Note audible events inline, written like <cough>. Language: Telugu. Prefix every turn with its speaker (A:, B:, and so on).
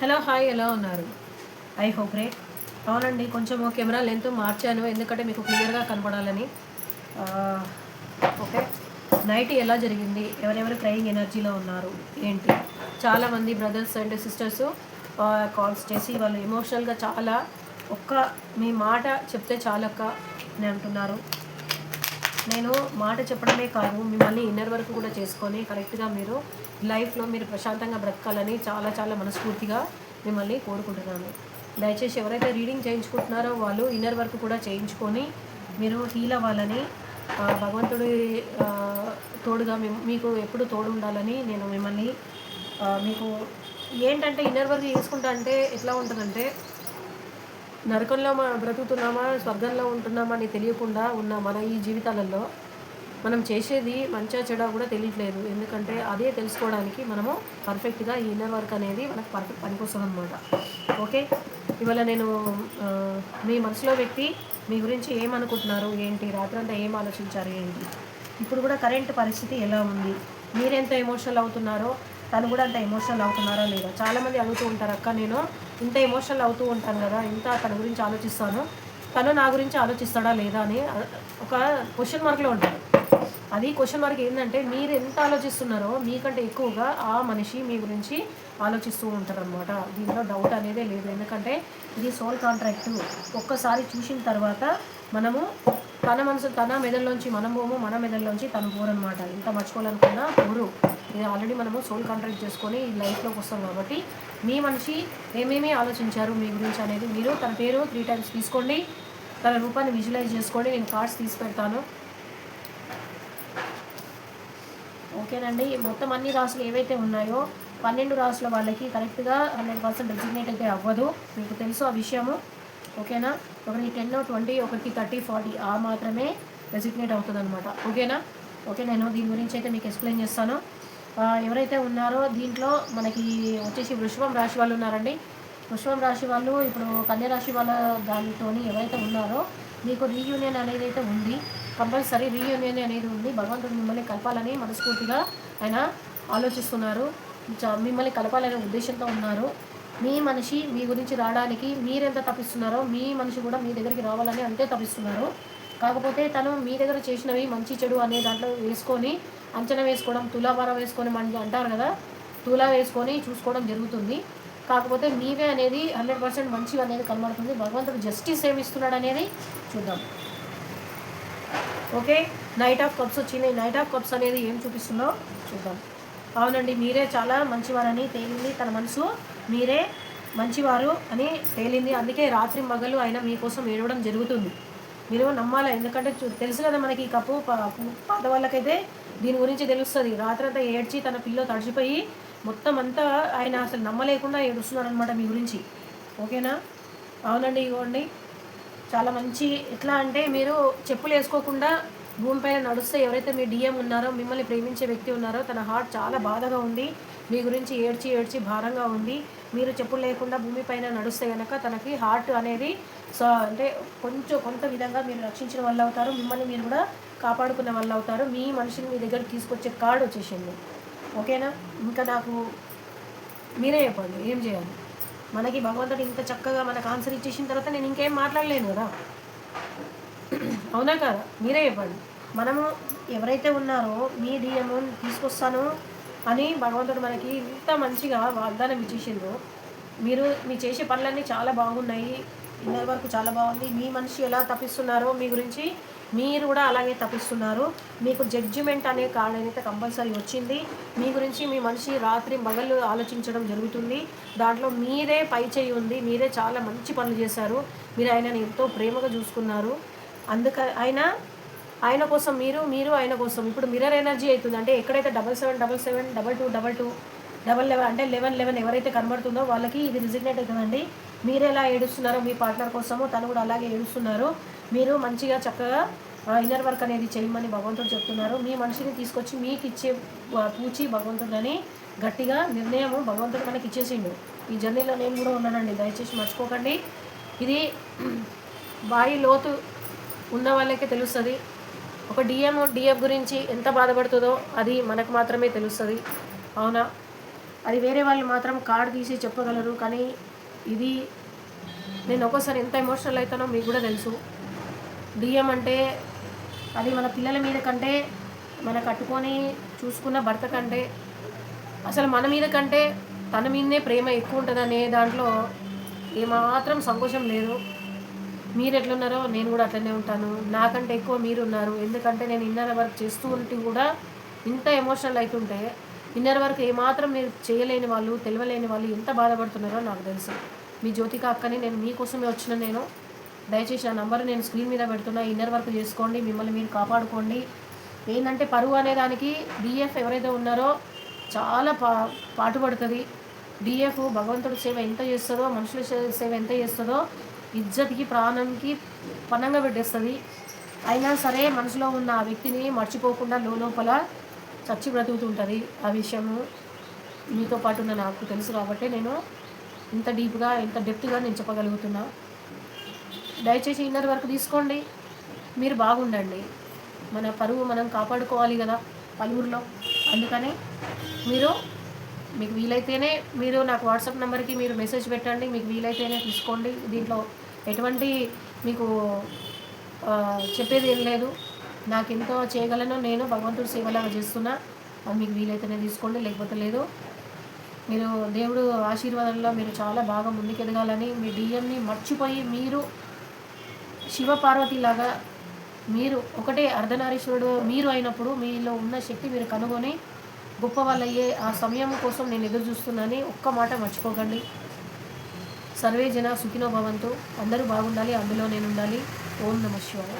A: హలో హాయ్ ఎలా ఉన్నారు? ఐ హోప్ రే అవునండి కొంచెం కెమెరా లెంత్ మార్చాను ఎందుకంటే మీకు క్లియర్గా కనపడాలని. ఓకే. నైట్ ఎలా జరిగింది? ఎవరెవరు క్రయింగ్ ఎనర్జీలో ఉన్నారు? ఏంటి? చాలామంది బ్రదర్స్ అండ్ సిస్టర్స్ కాల్స్ చేసి వాళ్ళు ఎమోషనల్గా చాలా ఒక్క మీ మాట చెప్తే చాలక్క అని అంటున్నారు. నేను మాట చెప్పడమే కాదు మిమ్మల్ని ఇన్నర్ వర్క్ కూడా చేసుకొని కరెక్ట్గా మీరు లైఫ్లో మీరు ప్రశాంతంగా బ్రతకాలని చాలా చాలా మనస్ఫూర్తిగా మిమ్మల్ని కోరుకుంటున్నాను. దయచేసి ఎవరైతే రీడింగ్ చేయించుకుంటున్నారో వాళ్ళు ఇన్నర్ వర్క్ కూడా చేయించుకొని మీరు హీల్ అవ్వాలని భగవంతుడి తోడుగా మీకు ఎప్పుడు తోడు ఉండాలని నేను మిమ్మల్ని మీకు ఏంటంటే ఇన్నర్ వర్క్ చేసుకుంటా అంటే ఎట్లా ఉంటుందంటే నరకంలో మనం బ్రతుకుతున్నామా స్వర్గంలో ఉంటున్నామా అని తెలియకుండా ఉన్న మన ఈ జీవితాలలో మనం చేసేది మంచిగా చెడ కూడా తెలియట్లేదు. ఎందుకంటే అదే తెలుసుకోవడానికి మనము పర్ఫెక్ట్గా ఈ ఇన్నర్ వర్క్ అనేది మనకు పర్ఫెక్ట్ పనికొస్తుంది అనమాట ఓకే? ఇవాళ నేను మీ మనసులో వ్యక్తి మీ గురించి ఏమనుకుంటున్నారు? ఏంటి? రాత్రంతా ఏం ఆలోచించారు? ఏంటి? ఇప్పుడు కూడా కరెంట్ పరిస్థితి ఎలా ఉంది? మీరెంత ఎమోషనల్ అవుతున్నారో తను కూడా అంత ఎమోషనల్ అవుతున్నారా లేదా? చాలామంది అడుగుతూ ఉంటారు అక్క నేను ఇంత ఎమోషనల్ అవుతూ ఉంటాను కదా ఇంత తన గురించి ఆలోచిస్తాను. తను నా గురించి ఆలోచిస్తాడా లేదా? అని ఒక క్వశ్చన్ మార్క్లో ఉంటారు. అది క్వశ్చన్ మార్క్ ఏంటంటే మీరు ఎంత ఆలోచిస్తున్నారో మీకంటే ఎక్కువగా ఆ మనిషి మీ గురించి ఆలోచిస్తూ ఉంటారనమాట దీంట్లో దీనిలో డౌట్ అనేదే లేదు. ఎందుకంటే ఇది సోల్ కాంట్రాక్ట్ ఒక్కసారి చూసిన తర్వాత మనము తన మనసు తన మెదడులోంచి మనం పోము మన మెదడులోంచి తను పోరు అనమాట ఇంత మర్చిపోవాలనుకున్నా పోరు. ఇది ఆల్రెడీ మనము సోల్ కాంట్రాక్ట్ చేసుకొని ఈ లైఫ్లోకి వస్తాం కాబట్టి మీ మనిషి ఏమేమి ఆలోచించారు మీ గురించి అనేది మీరు తన పేరు త్రీ టైమ్స్ తీసుకోండి. తన రూపాన్ని విజువలైజ్ చేసుకోండి. నేను కార్డ్స్ తీసి పెడతాను. ఓకేనండి. మొత్తం అన్ని రాసులు ఏవైతే ఉన్నాయో పన్నెండు రాసుల వాళ్ళకి కరెక్ట్గా హండ్రెడ్ పర్సెంట్ డెసిగ్నేట్ అయితే అవ్వదు. మీకు తెలుసు ఆ విషయము. ఓకేనా? ఒకటి టెన్ ట్వంటీ ఒకటి థర్టీ ఫార్టీ. ఆ మాత్రమే రెసిగ్నేట్ అవుతుంది అనమాట ఓకేనా? ఓకే నేను దీని గురించి అయితే మీకు ఎక్స్ప్లెయిన్ చేస్తాను. ఎవరైతే ఉన్నారో దీంట్లో మనకి వచ్చేసి వృషభం రాశి వాళ్ళు ఉన్నారండి. వృషభం రాశి వాళ్ళు ఇప్పుడు కన్యరాశి వాళ్ళ దానితోని ఎవరైతే ఉన్నారో మీకు రీయూనియన్ అనేది అయితే ఉంది. కంపల్సరీ రీయూనియన్ అనేది ఉంది. భగవంతుడు మిమ్మల్ని కలపాలని మనస్ఫూర్తిగా ఆయన ఆలోచిస్తున్నారు. మిమ్మల్ని కలపాలనే ఉద్దేశంతో ఉన్నారు. మీ మనిషి మీ గురించి రావడానికి మీరెంత తప్పిస్తున్నారో మీ మనిషి కూడా మీ దగ్గరికి రావాలని అంతే తప్పిస్తున్నారు. కాకపోతే తను మీ దగ్గర చేసినవి మంచి చెడు అనే దాంట్లో వేసుకొని అంచనా వేసుకోవడం తులాభారం వేసుకొని మన అంటారు కదా తులా వేసుకొని చూసుకోవడం జరుగుతుంది. కాకపోతే మీవే అనేది హండ్రెడ్ పర్సెంట్ మంచివి అనేది కనబడుతుంది. భగవంతుడు జస్టిస్ ఏమిస్తున్నాడు అనేది చూద్దాం. ఓకే? నైట్ ఆఫ్ కప్స్ వచ్చింది నైట్ ఆఫ్ కప్స్ అనేది ఏం చూపిస్తుందో చూద్దాం. అవునండి మీరే చాలా మంచివారని తేలింది తన మనసు. మీరే మంచివారు అని తేలింది. అందుకే రాత్రి మగలు ఆయన మీకోసం ఏడవడం జరుగుతుంది. మీరు నమ్మాలా? ఎందుకంటే చూ- తెలుసు కదా మనకి ఈ కప్పు పాత వాళ్ళకైతే దీని గురించి తెలుస్తుంది. రాత్రంతా ఏడ్చి తన పిల్లో తడిచిపోయి మొత్తం అంతా ఆయన అసలు నమ్మలేకుండా ఏడుస్తున్నారనమాట మీ గురించి. ఓకేనా? అవునండి ఇవ్వండి చాలా మంచి ఎట్లా అంటే మీరు చెప్పులు వేసుకోకుండా భూమిపైన నడుస్తే ఎవరైతే మీ డిఎం ఉన్నారో మిమ్మల్ని ప్రేమించే వ్యక్తి ఉన్నారో తన హార్ట్ చాలా బాధగా ఉంది. మీ గురించి ఏడ్చి ఏడ్చి భారంగా ఉంది. మీరు చెప్పులు లేకుండా భూమిపైన నడుస్తే కనుక తనకి హార్ట్ అనేది సో అంటే కొంచెం కొంత విధంగా మీరు రక్షించిన వాళ్ళు అవుతారు. మిమ్మల్ని మీరు కూడా కాపాడుకున్న వాళ్ళు అవుతారు. మీ మనిషిని మీ దగ్గరికి తీసుకొచ్చే కార్డు వచ్చేసింది. ఓకేనా? ఇంకా నాకు మీరే చెప్పండి ఏం చేయాలి? మనకి భగవంతుడు ఇంత చక్కగా మనకు ఆన్సర్ ఇచ్చేసిన తర్వాత నేను ఇంకేం మాట్లాడలేను కదా? <clears throat> అవునా కదా? మీరే చెప్పండి. మనము ఎవరైతే ఉన్నారో మీ డిఎం తీసుకొస్తాను అని భగవంతుడు మనకి ఇంత మంచిగా వాగ్దానం ఇచ్చేసిండ్రు మీరు మీ చేసే పనులన్నీ చాలా బాగున్నాయి. ఇన్నర్ వరకు చాలా బాగుంది. మీ మనిషి ఎలా తప్పిస్తున్నారో మీ గురించి మీరు కూడా అలాగే తప్పిస్తున్నారు. మీకు జడ్జిమెంట్ అనే కార్డు అయితే కంపల్సరీ వచ్చింది మీ గురించి మీ మనిషి రాత్రి మగళ్ళు ఆలోచించడం జరుగుతుంది. దాంట్లో మీరే పై చేయి ఉంది మీరే చాలా మంచి పనులు చేశారు. మీరు ఆయనని ఎంతో ప్రేమగా చూసుకున్నారు. అందుక ఆయన ఆయన కోసం మీరు మీరు ఆయన కోసం. ఇప్పుడు మిర్రర్ ఎనర్జీ అవుతుంది. అంటే ఎక్కడైతే double seven double seven double two double two double eleven అంటే లెవెన్ లెవెన్ ఎవరైతే కనబడుతుందో వాళ్ళకి ఇది రిజిగ్నేట్ అవుతుందండి. మీరు ఎలా ఏడుస్తున్నారో మీ పార్ట్నర్ కోసమో తను కూడా అలాగే ఏడుస్తున్నారు. మీరు మంచిగా చక్కగా ఇన్నర్ వర్క్ అనేది చేయమని భగవంతుడు చెప్తున్నారు. మీ మనిషిని తీసుకొచ్చి మీకు ఇచ్చే పూచి భగవంతుడని గట్టిగా నిర్ణయం భగవంతుడు మనకి ఇచ్చేసిండు. ఈ జర్నీలో నేను కూడా ఉన్నానండి. దయచేసి మర్చిపోకండి. ఇది <clears throat> బాయి లోతు ఉన్న వాళ్ళకే తెలుస్తుంది. ఒక డిఎం డిఎఫ్ గురించి ఎంత బాధపడుతుందో అది మనకు మాత్రమే తెలుస్తుంది. అవునా? అది వేరే వాళ్ళు మాత్రం కార్డు తీసి చెప్పగలరు కానీ ఇది నేను ఒక్కోసారి ఎంత ఎమోషనల్ అవుతానో మీకు కూడా తెలుసు. డిఎం అంటే అది మన పిల్లల మీద కంటే మన కట్టుకొని చూసుకున్న భర్త కంటే అసలు మన మీద కంటే తన మీదనే ప్రేమ ఎక్కువ ఉంటుందనే దాంట్లో ఏమాత్రం సంకోచం లేదు. మీరు ఎట్లున్నారో నేను కూడా అట్లనే ఉంటాను. నాకంటే ఎక్కువ మీరు ఉన్నారు ఎందుకంటే నేను ఇన్నర్ వర్క్ చేస్తూ ఉంటే కూడా ఇంత ఎమోషనల్ అవుతుంటే ఇన్నర్ వర్క్ ఏమాత్రం మీరు చేయలేని వాళ్ళు తెలియలేని వాళ్ళు ఎంత బాధపడుతున్నారో నాకు తెలుసు. మీ జ్యోతిక అక్కని నేను మీకోసమే వచ్చిన నేను. దయచేసి ఆ నంబర్ నేను స్క్రీన్ మీద పెడుతున్నా. ఇన్నర్ వర్క్ చేసుకోండి మిమ్మల్ని మీరు కాపాడుకోండి. ఏంటంటే పరువు అనే దానికి డిఎఫ్ ఎవరైతే ఉన్నారో చాలా పా పాటుపడుతుంది. డిఎఫ్ భగవంతుడి సేవ ఎంత చేస్తుందో మనుషుల సేవ ఎంత చేస్తుందో ఇజ్జత్కి ప్రాణంకి పనంగా పెట్టేస్తుంది. అయినా సరే మనసులో ఉన్న ఆ వ్యక్తిని మర్చిపోకుండా లోపల చచ్చి బ్రతుకుతుంటుంది ఆ విషయము. మీతో పాటు ఉన్న నాకు తెలుసు కాబట్టి నేను ఇంత డీప్గా ఇంత డెప్త్గా నేను చెప్పగలుగుతున్నా. దయచేసి ఇన్నర్ వర్క్ తీసుకోండి. మీరు బాగుండండి. మన పరువు మనం కాపాడుకోవాలి కదా పలువురిలో. అందుకని మీరు మీకు వీలైతేనే మీరు నాకు వాట్సాప్ నెంబర్కి మీరు మెసేజ్ పెట్టండి మీకు వీలైతేనే తీసుకోండి. దీంట్లో ఎటువంటి మీకు చెప్పేది ఏం లేదు. నాకు ఎంతో చేయగలను నేను భగవంతుడు సేవలాగా చేస్తున్నా. అది మీకు వీలైతేనే తీసుకోండి లేకపోతే లేదు. మీరు దేవుడు ఆశీర్వాదంలో మీరు చాలా బాగా ముందుకెదగాలని మీ డిఎంని మర్చిపోయి మీరు శివపార్వతిలాగా మీరు ఒకటే అర్ధనారీశ్వరుడు మీరు అయినప్పుడు మీలో ఉన్న శక్తి మీరు కనుగొని గొప్ప వాళ్ళయ్యే ఆ సమయం కోసం నేను ఎదురు చూస్తున్నానని ఒక్క మాట మర్చిపోకండి. సర్వే జన సుఖినో భవంతు. అందరూ బాగుండాలి అందులో నేను ఉండాలి. ఓం నమ శివాయ.